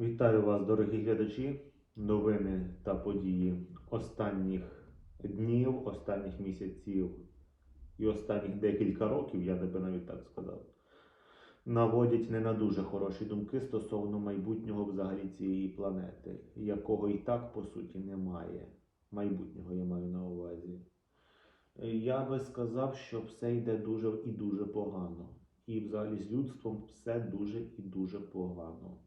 Вітаю вас, дорогі глядачі. Новини та події останніх днів, останніх місяців і останніх декілька років, я би навіть так сказав, наводять не на дуже хороші думки стосовно майбутнього взагалі цієї планети, якого і так по суті немає. Майбутнього я маю на увазі. Я би сказав, що все йде дуже і дуже погано. І взагалі з людством все дуже і дуже погано.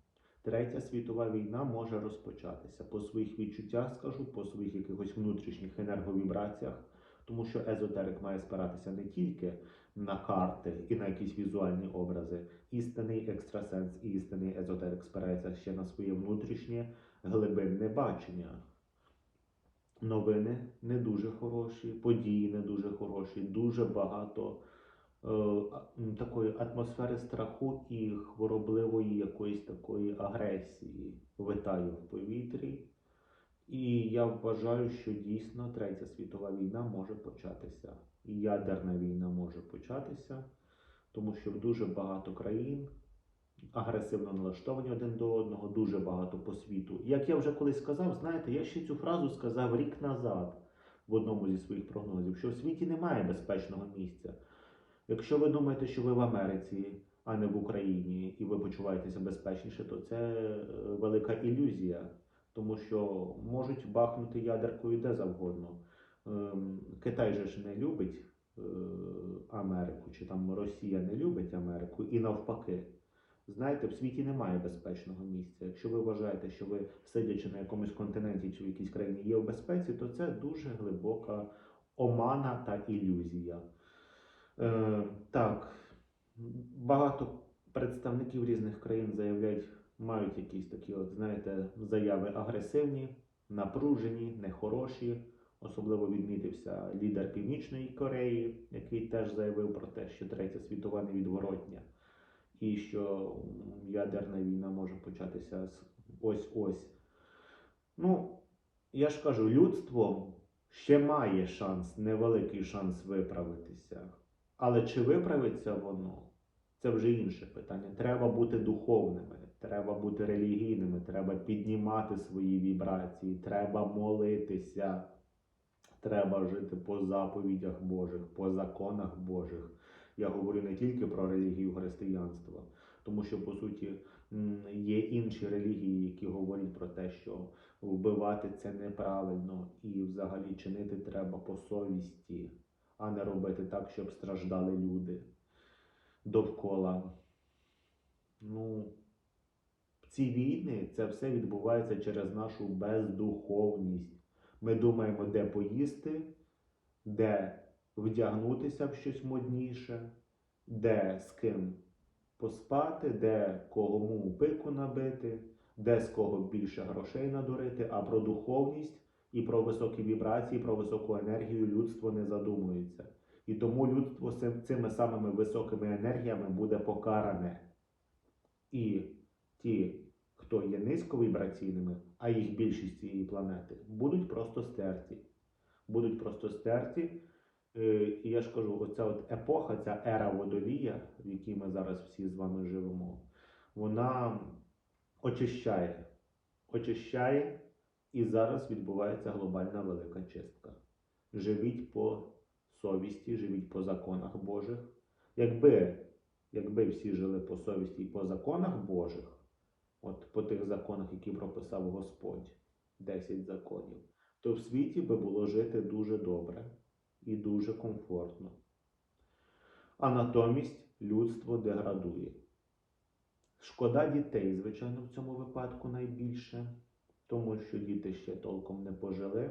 Третя світова війна може розпочатися. По своїх відчуттях скажу, по своїх якихось внутрішніх енерговібраціях, тому що езотерик має спиратися не тільки на карти і на якісь візуальні образи. Істинний екстрасенс і істинний езотерик спирається ще на своє внутрішнє глибинне бачення. Новини не дуже хороші, події не дуже хороші, дуже багато такої атмосфери страху і хворобливої якоїсь такої агресії витає в повітрі. І я вважаю, що дійсно Третя світова війна може початися. І ядерна війна може початися, тому що дуже багато країн агресивно налаштовані один до одного, дуже багато по світу. Як я вже колись сказав, знаєте, я ще цю фразу сказав рік назад в одному зі своїх прогнозів, що в світі немає безпечного місця. Якщо ви думаєте, що ви в Америці, а не в Україні, і ви почуваєтеся безпечніше, то це е, велика ілюзія, тому що можуть бахнути ядеркою де завгодно. Ем, Китай же ж не любить е, Америку, чи там Росія не любить Америку, і навпаки. Знаєте, в світі немає безпечного місця. Якщо ви вважаєте, що ви сидячи на якомусь континенті чи в якійсь країні є в безпеці, то це дуже глибока омана та ілюзія. Е, так, багато представників різних країн заявляють, мають якісь такі, от, знаєте, заяви агресивні, напружені, нехороші. Особливо відмітився лідер Північної Кореї, який теж заявив про те, що Третя світова невідворотня, і що ядерна війна може початися ось-ось. Ну, я ж кажу, людство ще має шанс, невеликий шанс виправитися. Але чи виправиться воно? Це вже інше питання. Треба бути духовними, треба бути релігійними, треба піднімати свої вібрації, треба молитися, треба жити по заповідях Божих, по законах Божих. Я говорю не тільки про релігію християнства, тому що по суті є інші релігії, які говорять про те, що вбивати це неправильно і взагалі чинити треба по совісті, а не робити так, щоб страждали люди довкола. Ну, ці війни це все відбувається через нашу бездуховність. Ми думаємо, де поїсти, де вдягнутися в щось модніше, де з ким поспати, де кому пику набити, де з кого більше грошей надурити, а про духовність і про високі вібрації, про високу енергію людство не задумується. І тому людство цими самими високими енергіями буде покаране. І ті, хто є низьковібраційними, а їх більшість цієї планети, будуть просто стерті. Будуть просто стерті. Е, І я ж кажу, оця от епоха, ця ера водолія, в якій ми зараз всі з вами живемо, вона очищає. Очищає, і зараз відбувається глобальна велика чистка. Живіть по совісті, живіть по законах Божих. Якби, якби всі жили по совісті і по законах Божих, от по тих законах, які прописав Господь, 10 законів, то в світі би було жити дуже добре і дуже комфортно. А натомість людство деградує. Шкода дітей, звичайно, в цьому випадку найбільше, тому що діти ще толком не пожили.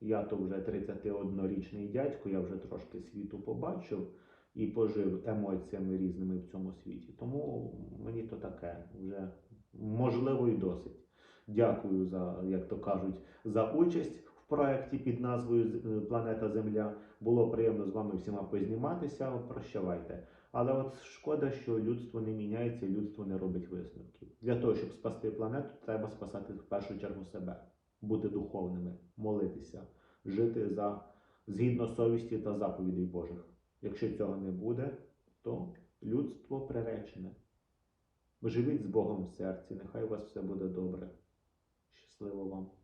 Я то вже 31-річний дядько, я вже трошки світу побачив і пожив емоціями різними в цьому світі. Тому мені то таке вже можливо і досить. Дякую за, як то кажуть, за участь проєкті під назвою Планета Земля. Було приємно з вами всіма позніматися. Прощавайте. Але от шкода, що людство не міняється, людство не робить висновків. Для того, щоб спасти планету, треба спасати в першу чергу себе, бути духовними, молитися, жити за згідно совісті та заповідей Божих. Якщо цього не буде, то людство приречене. Живіть з Богом в серці, нехай у вас все буде добре. Щасливо вам.